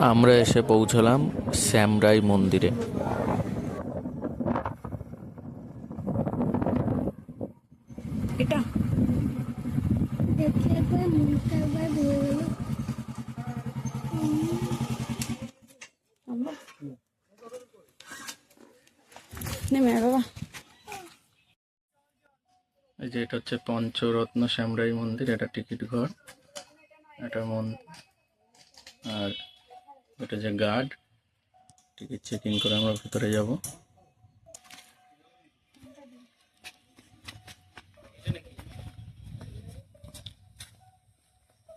আমরা এসে পৌঁছলাম শ্যামরাই মন্দিরে। এটা। নেমে বাবা। এই যে এটা হচ্ছে পঞ্চরত্ন শ্যামরাই মন্দির এটা টিকিট ঘর। এটা মন আর এটা যে গার্ড টিকিট চেকিং করে আমরা ভিতরে যাব।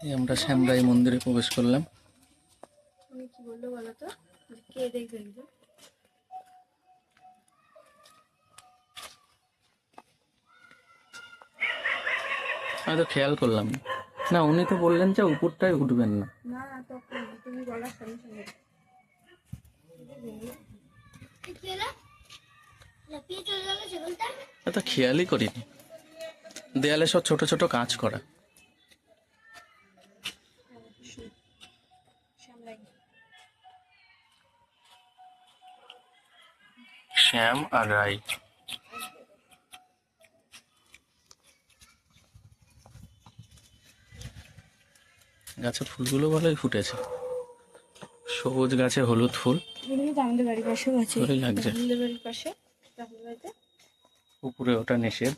এই আমরা শ্যামরাই মন্দিরে প্রবেশ করলাম। কি বলল বলো তো? কে দেখবে আমি তো খেয়াল করলাম। না। উনি তো বললেন যে উপরটায় উঠবেন না। না না তখন তুমি এত খেয়ালই করিনি। দেয়ালে সব ছোট ছোট কাজ করা। শ্যাম আর রাই। গাছের ফুলগুলো ভালোই ফুটেছে। সবুজ গাছে হলুদ ফুল। এগুলো তো আমাদের বাড়ির পাশেও আছে। ভালোই লাগছে। বাড়ির পাশে উপরে ওটা নিষেধ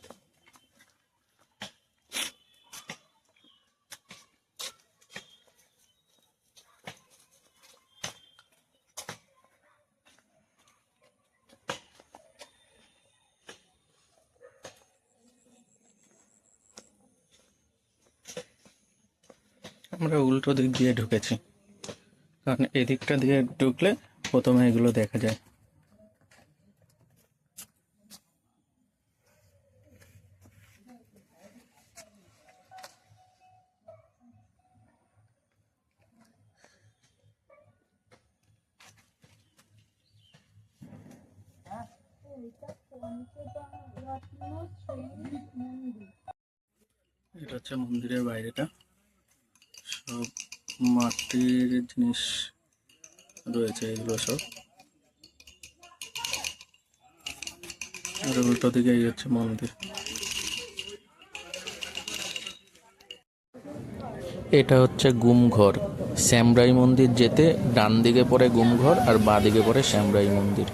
আমরা উল্টো দিক দিয়ে ঢুকেছি। কারণ এদিকটা দিয়ে ঢুকলে প্রথমে এগুলো দেখা যায়। এটা হচ্ছে মন্দিরের বাইরেটা। সব মাটির জিনিস রয়েছে, এগুলো সব। আর উল্টো দিকে এই হচ্ছে মন্দির। এটা হচ্ছে গুমঘর। শ্যামরাই মন্দির যেতে ডান দিকে পড়ে গুমঘর আর বাঁ দিকে পড়ে শ্যামরাই মন্দির।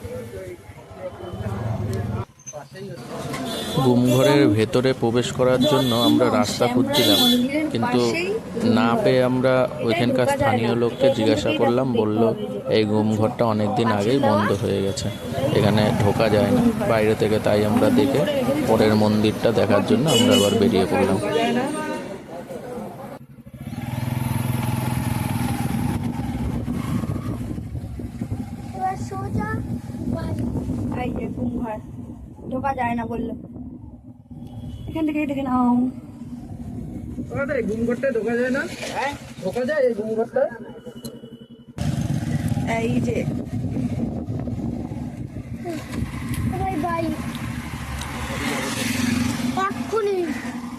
গুমঘরের ভেতরে প্রবেশ করার জন্য আমরা রাস্তা খুঁজছিলাম। কিন্তু না পেয়ে আমরা ওইখানকার স্থানীয় লোককে জিজ্ঞাসা করলাম, বলল, এই গুমঘরটা অনেক দিন আগেই বন্ধ হয়ে গেছে। এখানে ঢোকা যায় না। বাইরে থেকে তাই আমরা দেখে পরের মন্দিরটা দেখার জন্য আমরা আবার বেরিয়ে পড়লাম। ঢোকা যায় না বলল। এখান থেকে দেখে নাও। ওটা এই ঘুমঘরটা ঢোকা যায় না? ঢোকা যায় এই ঘুমঘরটা এই যে